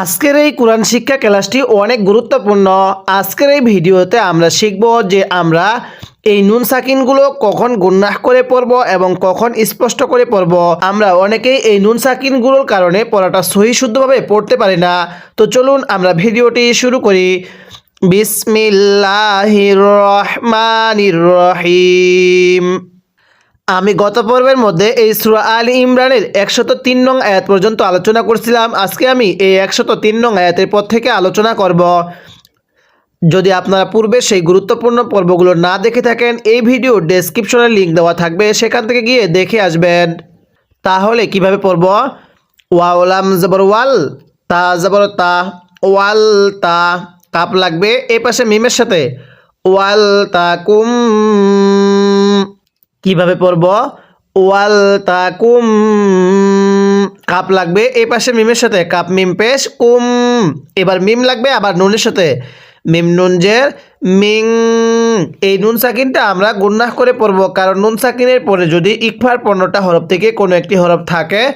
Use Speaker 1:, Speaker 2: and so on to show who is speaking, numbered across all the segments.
Speaker 1: আজকের এই কোরআন শিক্ষা ক্লাসটি অনেক গুরুত্বপূর্ণ। আজকের এই ভিডিওতে আমরা শিখব যে আমরা এই নুন সাকিনগুলো কখন গুন্নাহ করে পড়ব এবং কখন স্পষ্ট করে পড়ব। আমরা অনেকেই এই নুন সাকিনগুলোর কারণে পড়াটা সহি শুদ্ধভাবে পড়তে পারি না। তো চলুন আমরা ভিডিওটি শুরু করি। বিসমিল্লাহির রহমানির রহিম। আমি গত পর্বের মধ্যে এই সুরা আল ইমরানের একশত তিন নং আয়াত পর্যন্ত আলোচনা করছিলাম। আজকে আমি এই একশত তিন নং আয়াতের পর থেকে আলোচনা করব। যদি আপনারা পূর্বে সেই গুরুত্বপূর্ণ পর্বগুলো না দেখে থাকেন, এই ভিডিও ডেসক্রিপশনে লিঙ্ক দেওয়া থাকবে। সেখান থেকে গিয়ে দেখে আসবেন। তাহলে কীভাবে পড়ব? ওয়াওলাম জবর ওয়াল তা জবর তা, ওয়াল তা কাপ লাগবে। এই পাশে মিমের সাথে, ওয়াল তা কুম কীভাবে পড়ব? ওয়াল তা কুম কাপ লাগবে এই পাশে মিমের সাথে। কাপ, মিম, পেশ, কুম। এবার মিম লাগবে, আবার নুনের সাথে। মিম, নুন, জের, মিং। এই নুন সাকিনটা আমরা গুন্নাহ করে পড়ব, কারণ নুন সাকিনের পরে যদি ইকফার পণ্যটা হরফ থেকে কোনো একটি হরফ থাকে,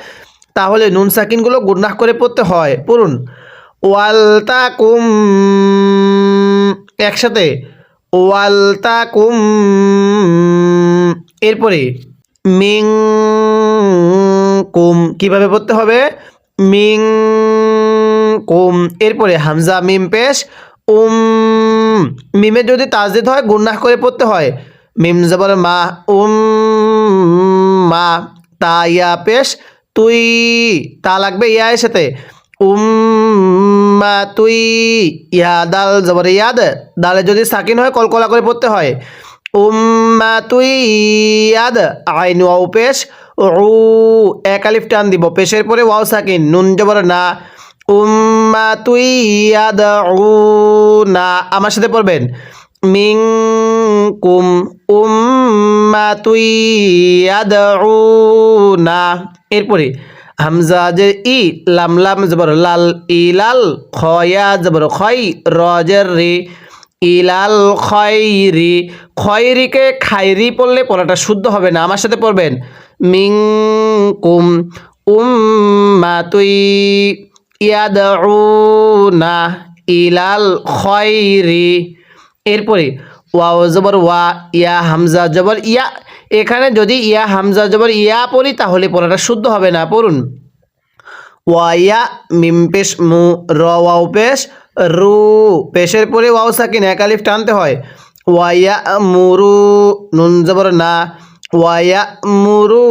Speaker 1: তাহলে নুন সাকিনগুলো গুন্নাহ করে পড়তে হয়। পড়ুন। ওয়াল তা কুম একসাথে। ওয়াল তা কুম এরপরে, মিং কুম, কীভাবে পড়তে হবে? মিং কুম, এরপরে হামজা, মিম পেশ, উম, মিমে যদি তাজদিদ হয়, গুন্নাহ করে পড়তে হয়। মিম জবর মা, উম, মা, তা, ইয়া পেশ, তুই, তা লাগবে ইয়া সাথে। উম, মা, তুই, ইয়া, দাল, জবর, ইয়াদ, দালে যদি সাকিন হয়, কলকলা করে পড়তে হয়। উম্মা তুই ইয়াদ। আইন ওয়াও পেশ। উ এক আলিফ টান দিব। পেশের পরে ওয়াও সাকিন। নুন জবর না। উম্মা তুই ইয়াদ উ না আমার সাথে পড়বেন। মিং কুম উম্মা ইয়াদ উ না এরপরে হামজা যে ই, লাম লাম জবর লাল ইলাল খয়া জবর খয় রজের রে। ইলাল খয়রি। খয়রিকে খায়রি পড়লে পড়াটা শুদ্ধ হবে না। আমার সাথে পড়বেন। মিং কুম তুই ইয়াদউনা ইলাল খয়রি। এরপরে ওয়াও জবর ওয়া, ইয়া হামজা জবর ইয়া। এখানে যদি ইয়া হামজা জবর ইয়া পড়ি তাহলে পড়াটা শুদ্ধ হবে না। পড়ুন। ওয়াইয়া মিম পেশ মু, র পেশ রু। পেশের পরে ওয়াও সাকিন, এক আলিফ টানতে হয়। ওয়াইয়া মুরু, নুন জবর না। ওয়াইয়া মুরু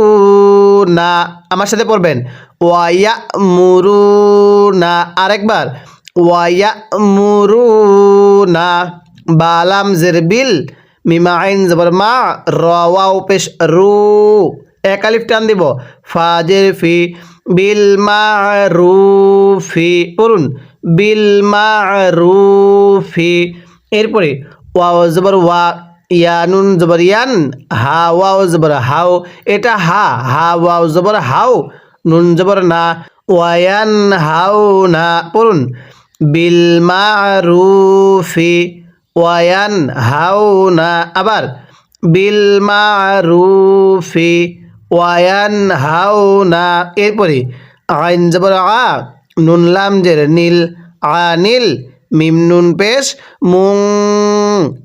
Speaker 1: না। আমার সাথে পড়বেন। ওয়াইয়া মুরু না। আরেকবার। ওয়াইয়া মুরু না। বালাম জেরবিল মিমা আইন জবর মা। র ওয়াও পেশ রু। এক আলিফ টান দিব। ফাজের ফি বিল মারুফি পড়ুন। বিল মারুফি এরপরে ওয়াও জবর ওয়া, ইয়ানুন জবর ইয়ান, হা ওয়াও জবর হাও, এটা হা হা ওয়াও জবর হাও, নুন জবর না ওয়ায়ান হাও না, পড়ুন। বিল মারুফি ওয়ায়ান হাও না, আবার বিল মারুফি ওয়ায়ান হাও না এরপরে, আইন জবর আ, নুন লাম জের নীল আনিল মিম নুন পেশ, মুং।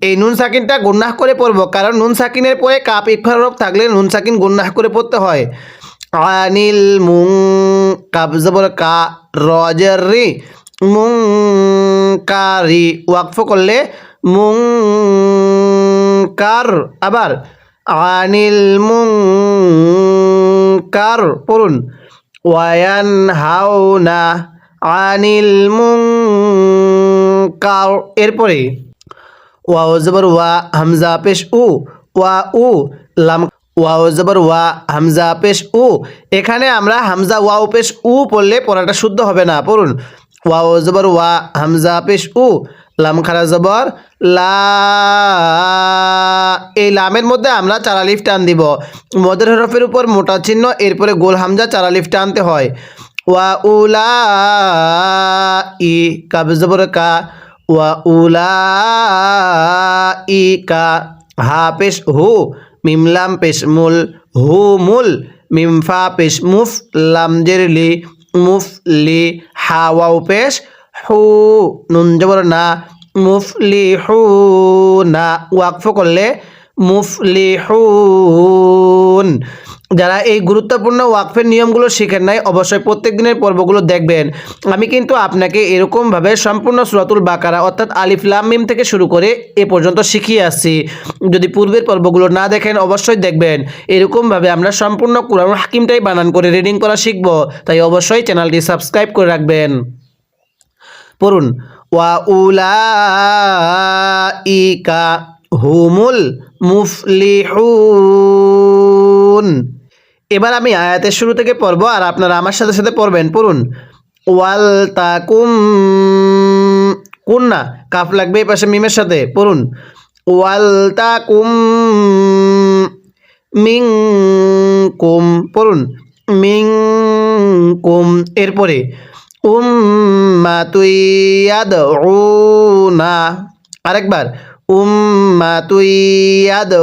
Speaker 1: এই নুন সাকিনটা গুন্নাহ করে পড়ব, কারণ নুন সাকিনের পরে কাপ ইকফার রব থাকলে নুন সাকিন গুন্নাহ করে পড়তে হয়। আনিল মুং। কাপ জবর কা রজের রি, মুং। কারি ওয়াকফ করলে মুং। কার, আবার আনিল মুং কার পড়ুন। ওয়ায়ান হাওনা আনিল মুং কার এরপরে ওয়াও জবর ওয়া হামজা পেশ উ, ওয়া উ লাম, ওয়াও জবর ওয়া হামজা পেশ উ। এখানে আমরা হামজা ওয়াও পেশ উ পড়লে পড়াটা শুদ্ধ হবে না, পড়ুন। ওয়াও জবর ওয়া হামজা পেশ উ লাম খারা জবর, লা, এই লামের মধ্যে আমরা চারালিফ টান দিব মদের হরফের উপর মোটা চিহ্ন, এরপরে গোল হামজা চারালিফ টানতে হয়। ওয়া উলা ই কাব জবর কা, ওয়া উলা ই কা, হা পেশ হু মিমলাম পেশ মুল, হু মুল মিমফা পেশ মুফ, লাম জেরলি মুফলি হাওয়াও পেশ হু, নুন জবর না মুফলি ওয়াকফ করলে মুফলি হুন যারা এই গুরুত্বপূর্ণ ওয়াকফের নিয়মগুলো শিখেন নাই, অবশ্যই প্রত্যেক দিনের পর্বগুলো দেখবেন। আমি কিন্তু আপনাকে এরকমভাবে সম্পূর্ণ সুরাতুল বাকারা, অর্থাৎ আলিফ লাম মিম থেকে শুরু করে এ পর্যন্ত শিখিয়ে আসছি। যদি পূর্বের পর্বগুলো না দেখেন, অবশ্যই দেখবেন। এরকমভাবে আমরা সম্পূর্ণ কোরআন হাকিমটাই বানান করে রিডিং করা শিখব। তাই অবশ্যই চ্যানেলটি সাবস্ক্রাইব করে রাখবেন। পড়ুন। ওয়া উলাইকা হুমুল মুফলিহুন। এবার আমি আয়াতের শুরু থেকে পড়ব আর আপনারা আমার সাথে সাথে পড়বেন। পড়ুন। ওয়াল তাকুম কোন না কাফ লাগবে এই পাশে মিমের সাথে। পড়ুন। ওয়াল তাকুম মিং কুম পড়ুন। মিং কুম এরপরে উম্মাতুয়াদ না আরেকবার উম্মাতুয়াদ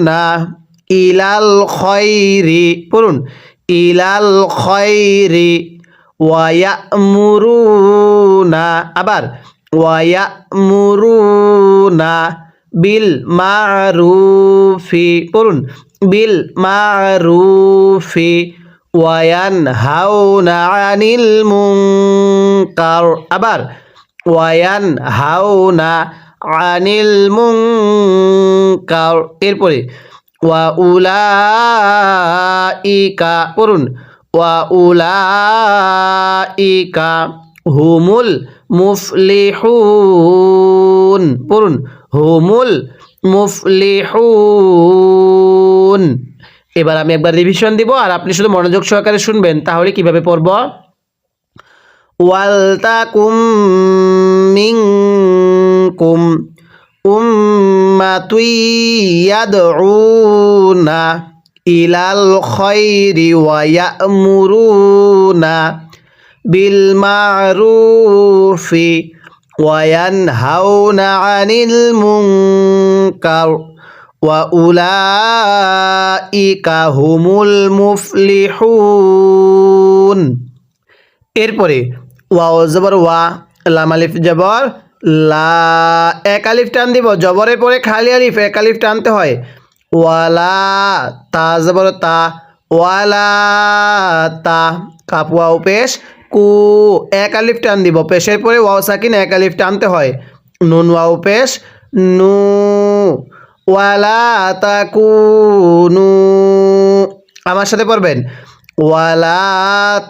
Speaker 1: না ইলাল খয়রি পড়ুন, ইলাল খয়রি ওয়ায়ামুরুনা, আবার, ওয়ায়ামুরুনা বিল মারুফি। পড়ুন, বিল মারুফি। ওয়ায়ান হাউনা আনিল মুনকার আবার ওয়ায়ান হাউনা আনিল মুনকার এরপরে ওয়া উলাইকা পড়ুন ওয়া উলাইকা হুমুল মুফলিহুন পড়ুন হুমুল মুফলিহুন এবার আমি একবার রিভিশন দিব আর আপনি শুধু মনোযোগ সহকারে শুনবেন, তাহলে কীভাবে পড়ব? ওয়াল তাকুম মিনকুম উম্মাতুই ইয়াদউনা ইলাল খায়রি ওয়া ইয়ামুরুনা বিল মারুফি ইয়ানহাউনা আনিল মুনকার। উলাইকা হুমুল মুফলিহুন। এরপরে ওয়াও জবর ওয়া, লাম আলিফ জবর, লা এক আলিফ টান দিব, জবরের পরে খালি আলিফ, এক আলিফ টানতে হয়। ওয়ালা তা জবর তা ওয়ালা তা কাপুয়া পেশ, কু এক আলিফ টান দিব, পেশের পরে ওয়াও সাকিন এক আলিফ টানতে হয়। নুন ওয়াও পেশ, নু ওয়ালা আমার সাথে পড়বেন। ওয়ালা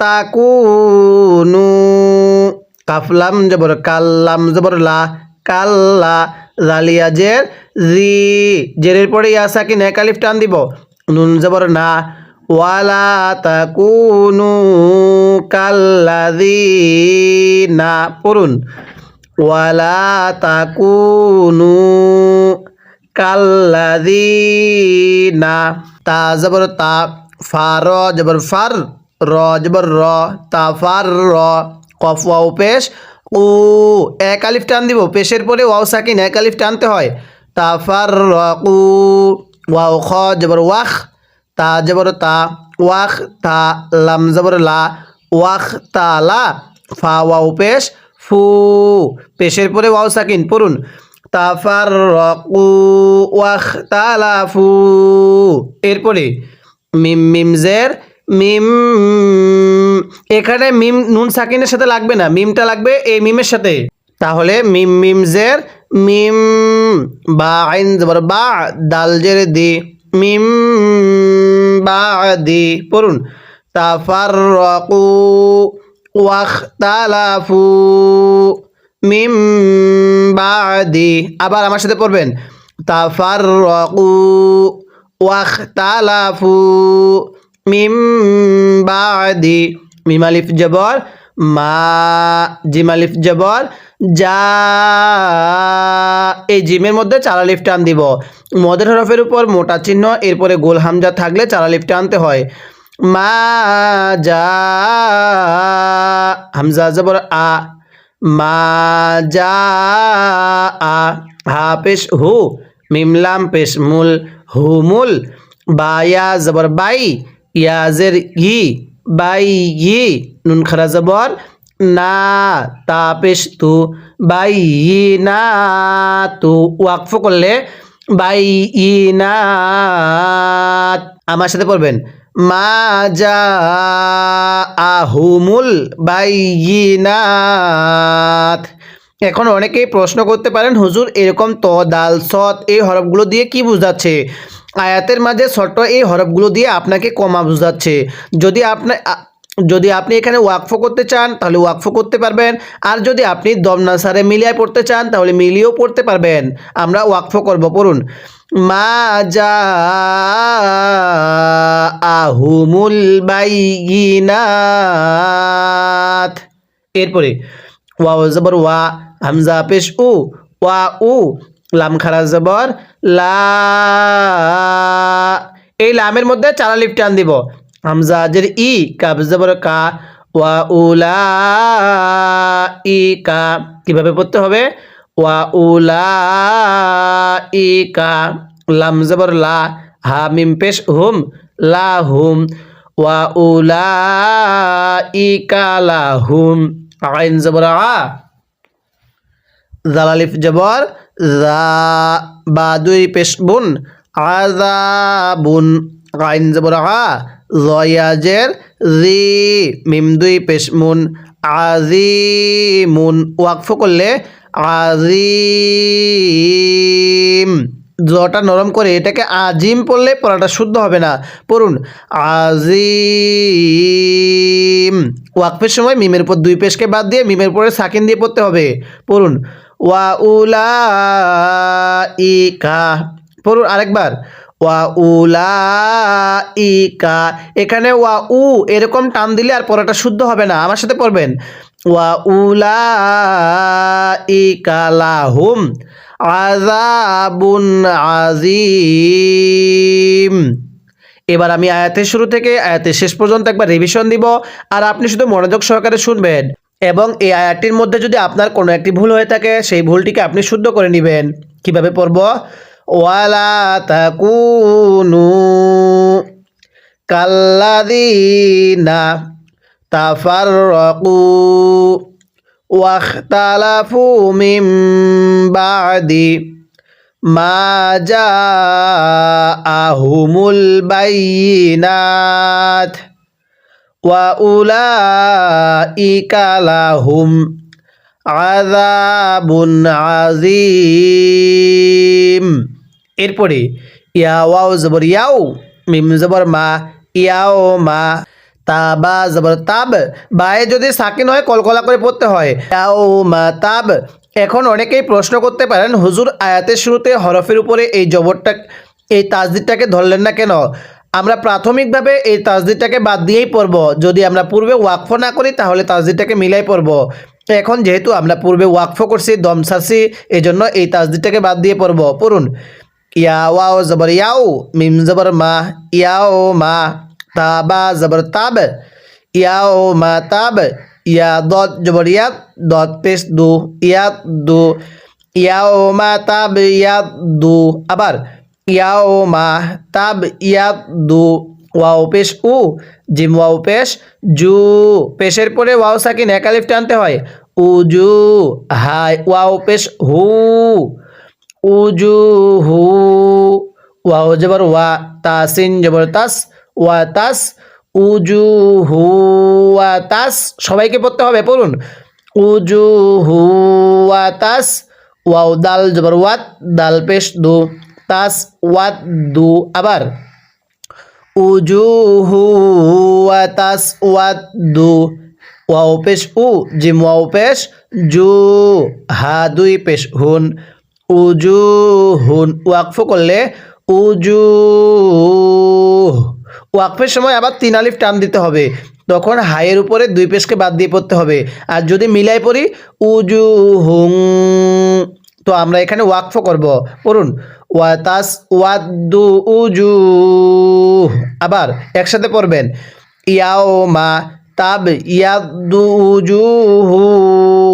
Speaker 1: কাফলাম জবর, কাল্লাম জবর, লা, কাল্লা, জালিয়া, জের, জি। জেরের পরে ইয়া কি এক আলিফ টান দিব। নুন জবর, না। ওয়ালা তাকুনু কাল্লাযিনা। পড়ুন। ওয়ালা তাকুনু। কাল্লাযিনা। তা, জবর তা ফার জবর ফার, র, জবর র, তা, ফার, র, কফ, ওয়াও, পেশ, উ, এক আলিফ টান দিব, পেশের পরে ওয়াও সাকিন, এক আলিফ টানতে হয়। তা, ফার, র কু ওয়াও, খ, জবর ওয়াখ, তা, জবর তা, ওয়াখ, তা, লাম, জবর লা, ওয়াখ, তা, লা, ফা, ওয়াও, পেশ, ফু, পেশের পরে ওয়াও সাকিন, পড়ুন। তাফাররাকু ওয়াখতালাফু। এরপরে মিম মিম জের মিম, এখানে মিম নুন সাকিনের সাথে লাগবে না, মিমটা লাগবে এই মিমের সাথে। তাহলে মিম মিম জের মিম, বা আইন জবর বা দাল জের দি, মিম বা দি। পড়ুন, তাফাররাকু ওয়াখতালাফু। মিম বাদি আবার আমার সাথে পড়বেন। তাফাররাকু ওয়াখতালাফু মিম বাদি মিম আলিফ জবর, মা, জিম আলিফ জবর যা এই জিমের মধ্যে চার আলিফ টান দিব। মদের হরফের উপর মোটা চিহ্ন, এরপরে গোল হামজা থাকলে চার আলিফ টানতে হয়। মা যা হামজা জবর, আ মা যা আ, হা পেশ হু মিমলাম পেশ মুল হুমুল বায়া জবর বাই ইয়াজের ই, বাই ই, নুন খারা জবর, না তা পেশ তু, বাই ই না তু, ওয়াকফ করলে বাই ই না আমার সাথে পড়বেন মা যা আহুমুল বাইনাত এখন অনেকেই প্রশ্ন করতে পারেন, হুজুর, এরকম ত দাল সৎ এই হরফগুলো দিয়ে কি বোঝাচ্ছে? আয়াতের মাঝে ছোট্ট এই হরফগুলো দিয়ে আপনাকে কমা বোঝাচ্ছে। যদি আপনার যদি আপনি এখানে ওয়াকফ করতে চান, তাহলে ওয়াকফ করতে পারবেন। আর যদি আপনি দমনা সারে মিলিয়ে পড়তে চান, তাহলে মিলিয়েও পড়তে পারবেন। আমরা ওয়াকফ করব, পড়ুন। মা যা আহুমুল বাইনাত এরপরে ওয়া জবর ওয়া, হামজা পেশ উ, ওয়া উ, লাম খারা জবর, লা। এই লামের মধ্যে চারা লিফ টান দিব। হামজা জের ই কাব জবর কা, ওয়া উলা ই কা। কীভাবে পড়তে হবে? ওয়া উলা ই লাম জবর লা হা মিম পেশ হুম লা হুম ওয়া উলা ই লা হুম আইন জবর আ জালালিফ জবর জা বা দুই পেশ বুন আযাবুন আইন জবর আ জয়াজের জি মিম দুই পেশ মুন আজিমুন ওয়াকফ করলে আজিম। জটা নরম করে এটাকে আজিম পড়লে পড়াটা শুদ্ধ হবে না। পড়ুন। আজিম। ওয়াকফের সময় মিমের উপর দুই পেশকে বাদ দিয়ে মিমের পরে সাকিন দিয়ে পড়তে হবে। পড়ুন। ওয়া উলা ইকা পড়ুন আরেকবার। ওয়া উলা ইকা এখানে ওয়া উ এরকম টান দিলে আর পড়াটা শুদ্ধ হবে না। আমার সাথে পড়বেন। ওয়া উলা ইকা লাহুম আযাবুন আজিম এবার আমি আয়াতের শুরু থেকে আয়াতের শেষ পর্যন্ত একবার রিভিশন দিব, আর আপনি শুধু মনোযোগ সহকারে শুনবেন এবং এই আয়াতটির মধ্যে যদি আপনার কোনো একটি ভুল হয়ে থাকে, সেই ভুলটিকে আপনি শুদ্ধ করে নেবেন। কীভাবে পড়ব? ওয়ালা তাকুনু কাল্লাদিনা তাফাররাকু واختلفوا من بعد ما جاءهم البينات وأولئك لهم عذاب عظيم এরপরে ইয়া ওয়াও জবর ইয়াও মিম জবর মা ইয়াও মা তাবা জবর তাব, বায়ে যদি সাকিন হয়, কলকলা করে পড়তে হয়। ইয়াও মা তাব। এখন অনেকেই প্রশ্ন করতে পারেন, হুজুর, আয়াতের শুরুতে হরফের উপরে এই জবরটা, এই তাজদিদটাকে ধরলেন না কেন? আমরা প্রাথমিকভাবে এই তাজদিদটাকে বাদ দিয়েই পড়ব। যদি আমরা পূর্বে ওয়াকফ না করি, তাহলে তাজদিদটাকে মিলাই পড়ব। এখন যেহেতু আমরা পূর্বে ওয়াকফ করছি, দম এই জন্য এই তাজদিদটাকে বাদ দিয়ে পড়ব। পড়ুন। ইয়া ওয়াও জবর, ইয়াও, মিম জবর, মা, ইয়াও, মা। তাবা জবর তাব ইয়াও মা তাব ইয়া দত জবর ইয়াত দত পেশ দু ইয়াত দু ইয়াও মা তাব ইয়াত দু আবার ইয়াও মা তাব ইয়াত দু ওয়াও পেশ উ জিম ওয়াও পেশ জু পেশের পরে ওয়াও সাকিন একালিফ টানতে হয় উজু হাই ওয়াও পেশ হু উজু হু ওয়াও জবর ওয়া তাসিন জবর তাস ওয়া তাস উজু হু ওয়া সবাইকে পড়তে হবে, পড়ুন। উজু হু ওয়া তাস ওয়াও, দাল, জবর, ওয়াত, দাল, পেশ, দু, তাস, ওয়াত, দু, আবার। উজুহু ওয়া তাস ওয়াত, দু, ওয়াও, পেশ, উ, জিম, ওয়াও, পেশ, জু, হা, দুই, পেশ, হুন। উজু হুন ওয়াকফ করলে উজু ওয়াকফের সময় আবার তিন আলিফ টান দিতে হবে। তখন হায়ের উপরে দুই পেশকে বাদ দিয়ে পড়তে হবে। আর যদি মিলাই পড়ি উজু হুং তো আমরা এখানে ওয়াকফ করব। পড়ুন। ওয়াতাস ওয়াদ্দু উজু আবার একসাথে পড়বেন। ইয়াও মা তাব ইয়াদু উজু হু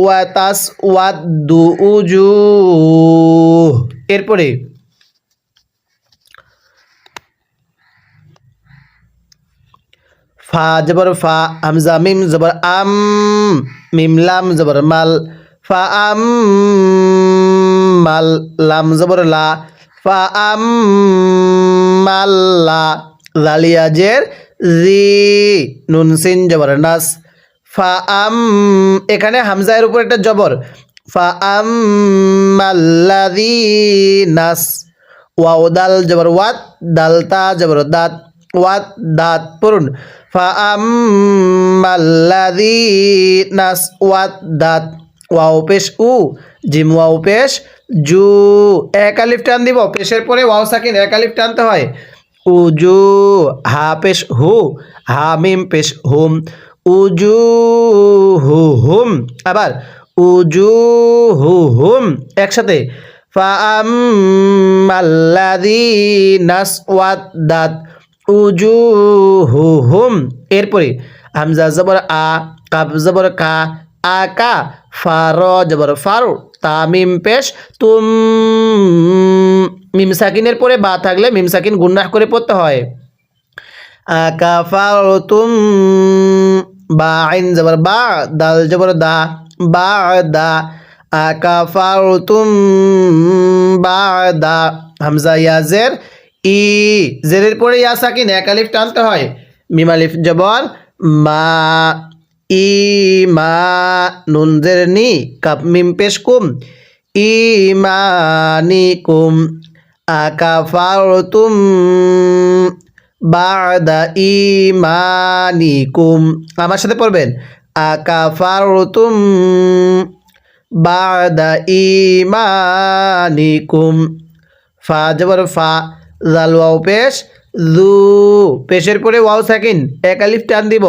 Speaker 1: ওয়াতাস ওয়াদ্দু উজু এরপরে ফা, জবর ফা হামজা মিম, জবর আম, মিম, লাম, জবর মাল, ফা, আম, মাল, লাম, জবর লা, ফা, আম মাল্লা লালিয়াজের জি, নুন, সিন, জবর, নাস, ফা, আম, এখানে হামজায়ের উপর একটা জবর, ফা, আম মাল্লাদি নাস, ওয়াও, দাল, জবর, ওয়াত দালতা জবর, দাত ওয়াত দাত পড়ুন। ফা আম মাল্লাদি নাস ওয়াত দাত। ওয়াও পেশ উ, জিম ওয়াও পেশ জু। এক আলিফ টান দিব, পেশের পরে ওয়াও সাকিন, এক আলিফ টানতে হয়। উজু, হা পেশ হু, হা মিম পেশ হুম। উজু হু হুম, আবার উজু হু হুম একসাথে। ফাআম্মাল্লাযী নাসওয়াত দাত। উজু হুম এরপরে হামজা জবর আ, কাব জবর কা আকা ফার জবর ফারু তামিম পেশ, তুম, মিম সাকিনের পরে বা থাকলে মিম সাকিন গুন্নাহ করে পড়তে হয়। আকাফারতুম বা, আইন জবর বা, দাল জবর দা, বা, দা আকাফারতুম বা, দা, হামজা, ইয়াজের ই জেরের পরে ইয়া সাকিন এক আলিফ টানতে হয়? মিম আলিফ জবর, মা, ই, মা, নুন জের নি, কাপ মিম পেশ কুম, ই, মা, নি ইমানিকুম আকাফারতুম বাদা ইমানিকুম আমার সাথে পড়বেন আকাফারতুম বাদা ইমানিকুম ফা জবর ফা জাল ওয়াও পেশ, জু। পেশের পরে ওয়াও সাকিন, এক আলিফ টান দিব।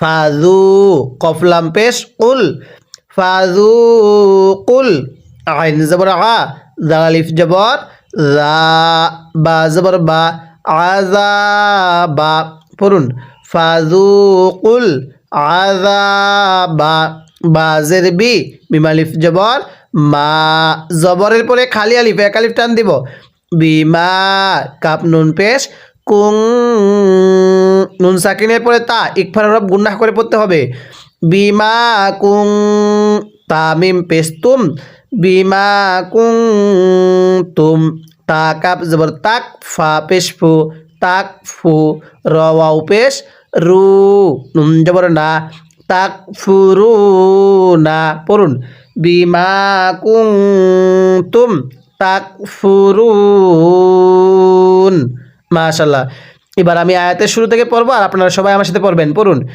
Speaker 1: ফাজু কফলাম পেশ, কুল। ফাজু কুল। আইন জবর আ জালিফ জবর রা বা জবর বা আজা বা। পড়ুন। ফাজু কুল আজা বা বাজের বি বিমালিফ জবর, মা। জবরের পরে খালি আলিফ, এক আলিফ টান দিব। বিমা, কাপ, নুন পেশ কুং, নুন সাকিনের পরে তা, ইকফার হরফ গুন্নাহ করে পড়তে হবে। বিমা, কুং, তামিম পেশ তুম। বিমা, কুং, তুম, তা, কাপ, জবর, তাক, ফা পেশ ফু, তাক, ফু রওয়াও পেশ রু, নুন, জবর, না, তাক ফুরু না, পড়ুন। বিমা, কুং, তুম তাক ফুরুন মাশাল্লাহ এবার আমি আয়াতের শুরু থেকে পড়ব আর আপনারা সবাই আমার সাথে পড়বেন। পড়ুন।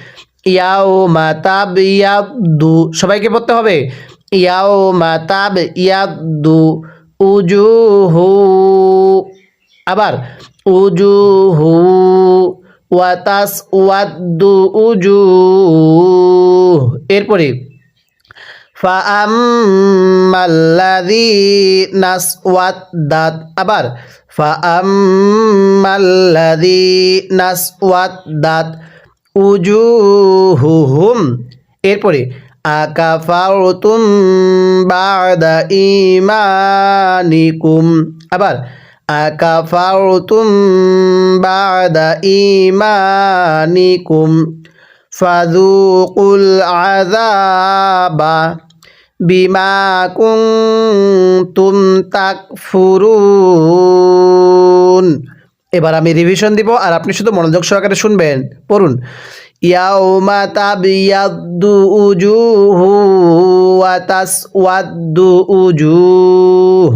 Speaker 1: ইয়াও মাতাব ইয়াবদু সবাইকে পড়তে হবে। ইয়াও মাতাব ইয়াবদু উজুহু। আবার, উজুহু ওয়াতাস ওয়াদ্দু উজু এরপরে আবার উজুহুহুম। এরপরে আকাফারতুম ইমানিকুম আবার আকাফারতুম বাদা ইমানিকুম ফাযুকুল আযাবা। বিমা কুনতুম তাকফুরুন এবার আমি রিভিশন দিব আর আপনি শুধু মনোযোগ সহকারে শুনবেন পড়ুন ইয়াউমা তাবিয়াদ্দু উজুহু ওয়া তাসওয়াদ্দু উজুহ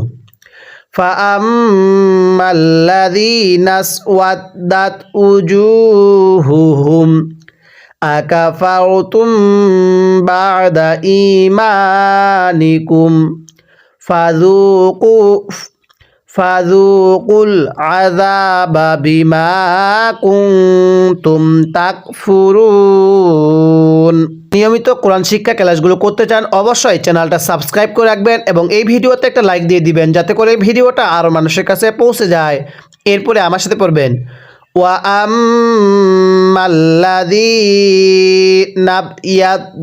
Speaker 1: فأما الذين اسودت وجوههم أكفرتم بعد إيمانكم فذوقوا ফাযুকুল আযাবা বিমা কুনতুম তাকফুরুন নিয়মিত কোরআন শিক্ষা ক্লাসগুলো করতে চান অবশ্যই চ্যানেলটা সাবস্ক্রাইব করে রাখবেন এবং এই ভিডিওতে একটা লাইক দিয়ে দিবেন যাতে করে এই ভিডিওটা আরও মানুষের কাছে পৌঁছে যায় এরপরে আমার সাথে পড়বেন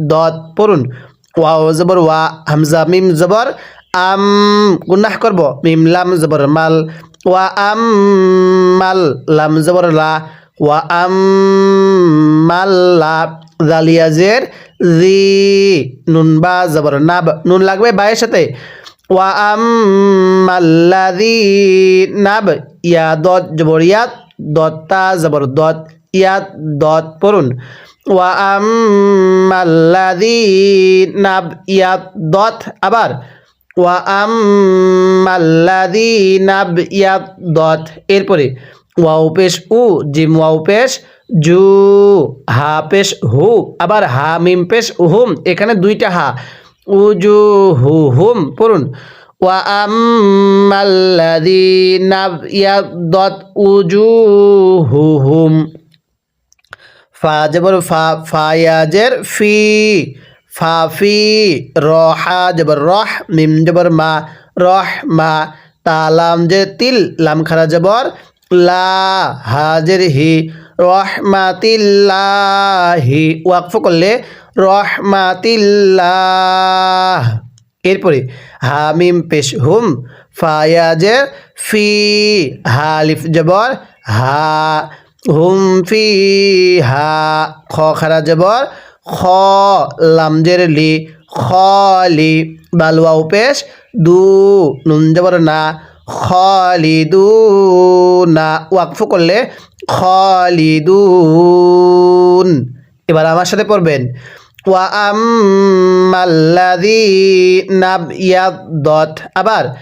Speaker 1: দত। পড়ুন। ওয়াও জবর, ওয়া হামজা, মিম জবর, আম গুনাহ করব। মিম, লাম জবর, মাল। ওয়া আম মাল লাম জবর, লা। ওয়া আম্মাল্লা জালিয়াজের জি, নুন বা জবর, নাব। নুন লাগবে বায়ের সাথে। ওয়া আম্মাল্লাযী নাব ইয়া দত জবর ইয়াত দত্তা জবর দত, ইয়াত দত পড়ুন ওয়া নাব ইয়াত দত আবার ওয়া নাব ইয়াত দত এরপরে। ওয়াও পেশ উ, জিম ওয়াও পেশ জু, হা পেশ হু, আবার হা মিম পেশ হুম এখানে দুইটা হা। উজু হু হুম পড়ুন হু হুম ফা জবর ফা ফায়াজের ফি ফা ফি রহা জবর রহ মিম জবর মা রহ মা তালাম যে তিল লাম খারা জবর লা হাজের হি রহমাতিল্লাহি ওয়াকফ করলে রহমাতিল্লাহ এরপরে, হামিম পেশ হুম, ফায়াজে ফি, হালিফ জবর, হা, হুম ফি, হা, খ খারা জবর, খ লামজের লি খলি বালুয়া উপেশ দু, নুন জবর না খলিদু না, ওয়াকফ করলে খলিদুন এবার আমার সাথে পড়বেন। আবার,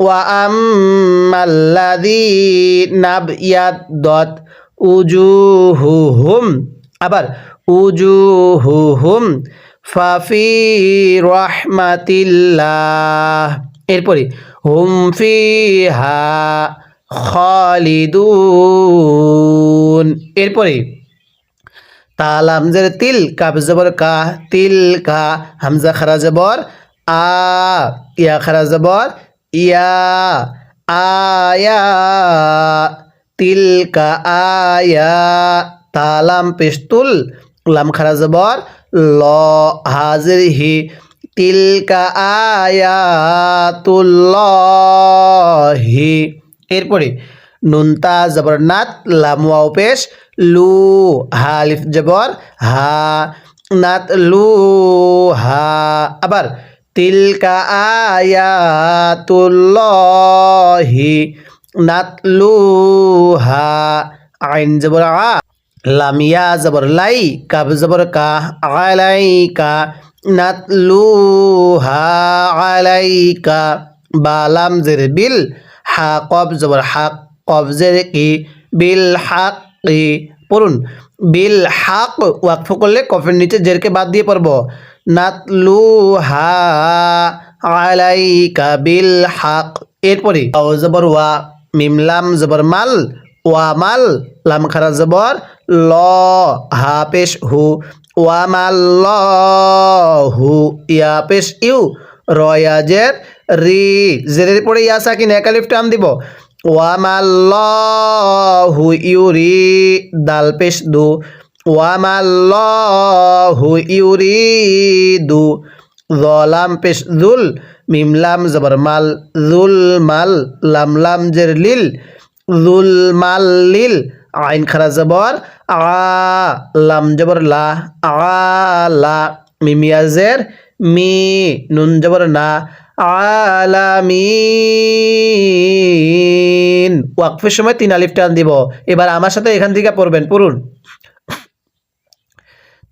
Speaker 1: ওয়া আম্মাল্লাযী নাব ইয়াদত উজুহুহুম। আবার, উজুহুহুম। ফাফি রাহমাতিল্লাহ। এরপরে, হুম ফিহা খালিদুন। এরপরে তালাম জের তিল কাব জবর কা, তিল কা, হামজা খারা জবর, আ খারা জবর, ইয়া আয়া তিল কা আয়া তালাম পেস্তুল লাম খারা জবর, ল, হাজির হি তিলকা আয়াতুল্লাহি। এরপরে নুনতা জবর নাত লাম ওয়াও পেশ, লু হালিফ জবর, হা, নাত, লু, হা। আবার তিলকা আয়াতুল্লাহি হা, আইন, জবর, আ। লামিয়া, জবর, লাই কাব জবর, কা, আলাইকা নাতলুহা আলাইকা। বালাম জের, বিল, হা কব জবর, হাক। কব জের কি? বিল হাক পড়ুন। বিল হাক ওয়াকফ করলে কফের নিচে জেরকে বাদ দিয়ে পড়ব। নাতলুহা আলাইকা বিল হাক। এরপরে জবর ওয়া মিমলাম জবর মাল, ওয়া মাল, লাম খারা জবর ল, হা পেশ হু ওয়ামাল্লাহু ইয়া পেশ ইউ রয়াজের রি, জেরের পরে ইয়া সাকিন একালিফ টান দিব। ওয়ামাল্লাহু ইউরি দাল পেশ দু ওয়ামাল্লাহু ইউরি দু জলাম পেশ জুল মিমলাম জবর মাল জুল মাল লাম লাম জের লিল জুল মাল লিল, আইন খারা জবর, আ, লাম জবর লা আলা মিমিয়াজের মি, নুন জবর না আলামিন। ওয়াকফের সময় তিন আলিফ টান দিব। এবার আমার সাথে এখান থেকে পড়বেন, পড়ুন।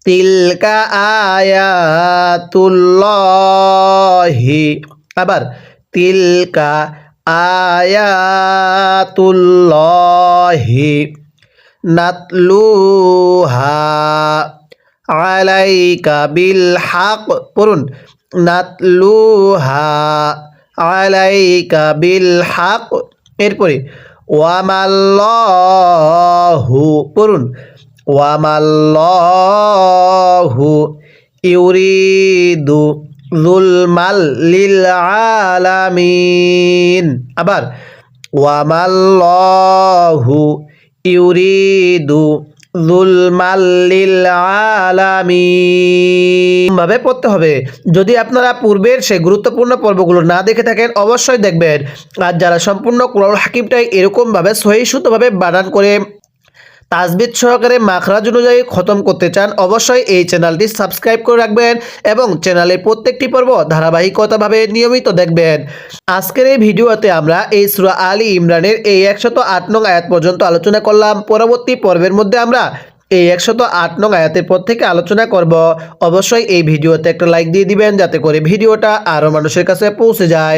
Speaker 1: তিলকা আয়াতুল্লাহি। আবার, তিলকা আয়াতুল্লাহি নাতলুহা আলাইকা বিল হাক। পড়ুন। নাতলুহা আলাইকা বিল হাক এরপরে ওয়ামাল্লাহু পড়ুন ওয়ামাল্লাহু ইউরিদু জুলমাল লিল আলামিন আবার ওয়ামাল্লাহু ইউরিদু ভাবে পড়তে হবে। যদি আপনারা পূর্বের সেই গুরুত্বপূর্ণ পর্বগুলো না দেখে থাকেন, অবশ্যই দেখবেন। আর যারা সম্পূর্ণ কোরআন হাকিমটাই এরকমভাবে সহিষ্ণুতভাবে বানান করে তাজবিদ সহকারে মাখরাজ অনুযায়ী খতম করতে চান, অবশ্যই এই চ্যানেলটি সাবস্ক্রাইব করে রাখবেন এবং চ্যানেলের প্রত্যেকটি পর্ব ধারাবাহিকতাভাবে নিয়মিত দেখবেন। আজকের এই ভিডিওতে আমরা এই সুরা আলী ইমরানের এই একশত আট নং আয়াত পর্যন্ত আলোচনা করলাম। পরবর্তী পর্বের মধ্যে আমরা এই একশত আট নং আয়াতের পর থেকে আলোচনা করব। অবশ্যই এই ভিডিওতে একটা লাইক দিয়ে দিবেন, যাতে করে ভিডিওটা আরও মানুষের কাছে পৌঁছে যায়।